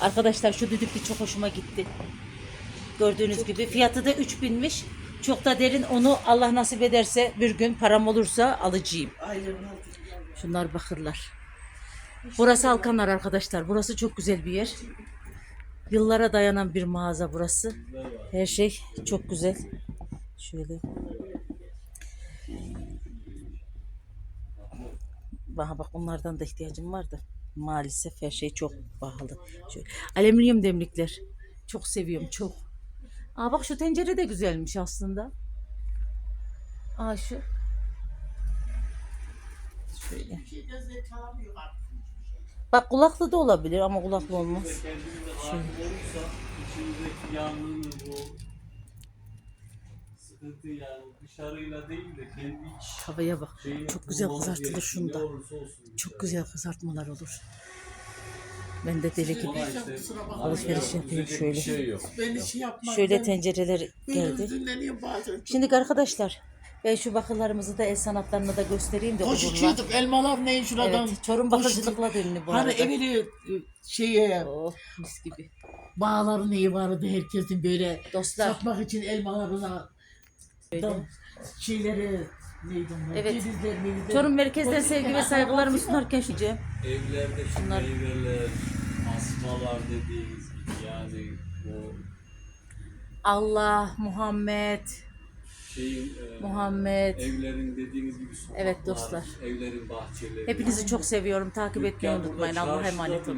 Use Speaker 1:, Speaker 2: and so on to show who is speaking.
Speaker 1: Arkadaşlar şu düdüklü çok hoşuma gitti. Gördüğünüz gibi fiyatı da 3000'miş. Çok da derin onu Allah nasip ederse bir gün param olursa alacağım. Şunlar bakırlar. Burası Alkanlar arkadaşlar. Burası çok güzel bir yer. Yıllara dayanan bir mağaza burası. Her şey çok güzel. Şöyle. Bana bak onlardan da ihtiyacım vardı. Maalesef her şey çok pahalı. Şöyle. Alüminyum demlikler. Çok seviyorum çok. Aa bak şu tencere de güzelmiş aslında. Aa şu. Şöyle. Bak kulaklı da olabilir ama kulaklı olmaz.
Speaker 2: Kendimize sıkıntı yani dışarıyla değil de kendi iç
Speaker 1: Havaya bak.
Speaker 2: şeyini
Speaker 1: Çok güzel
Speaker 2: bulmamız
Speaker 1: kızartılır
Speaker 2: gerekiyor.
Speaker 1: şunda.
Speaker 2: Ne olursa olsun.
Speaker 1: Çok güzel kızartmalar olur. Ben de deli gibi
Speaker 2: işte
Speaker 1: alışveriş yapayım
Speaker 2: üzecek
Speaker 1: şöyle.
Speaker 2: Bir şey yok.
Speaker 3: Ben hiç yapmam.
Speaker 1: Şöyle tencereler geldi.
Speaker 3: bazen.
Speaker 1: Şimdi arkadaşlar ben şu bakırlarımızı da el sanatlarını da göstereyim de
Speaker 3: Hoş
Speaker 1: olurlar.
Speaker 3: içiyorduk elmalar neyin şuradan.
Speaker 1: Evet, Çorum bakırcılıkla da ünlü bu
Speaker 3: Hani
Speaker 1: arada.
Speaker 3: evini e, şeye
Speaker 1: Oh, mis gibi.
Speaker 3: bağları neyi vardı herkesin böyle
Speaker 1: Dostlar.
Speaker 3: satmak için elmalarına
Speaker 1: Öyle.
Speaker 3: da şeyleri neydi onlar?
Speaker 1: Evet.
Speaker 3: Cevizler, mevizler.
Speaker 1: Çorum merkezden
Speaker 3: Koyduk
Speaker 1: sevgi ve
Speaker 3: kenara,
Speaker 1: saygılarımı
Speaker 3: baktık.
Speaker 1: sunarken şu Cem.
Speaker 2: Evlerde şu
Speaker 1: Bunlar-
Speaker 2: meyveler, asmalar dediğimiz gibi yani o
Speaker 1: Allah, Muhammed,
Speaker 2: şeyin e,
Speaker 1: Muhammed.
Speaker 2: evlerin dediğiniz gibi sokaklar,
Speaker 1: Evet dostlar.
Speaker 2: evlerin bahçeleri.
Speaker 1: Hepinizi çok seviyorum. Takip etmeyi
Speaker 2: Dükkan burada
Speaker 1: unutmayın. Allah'a
Speaker 2: çarşıda
Speaker 1: emanet olun.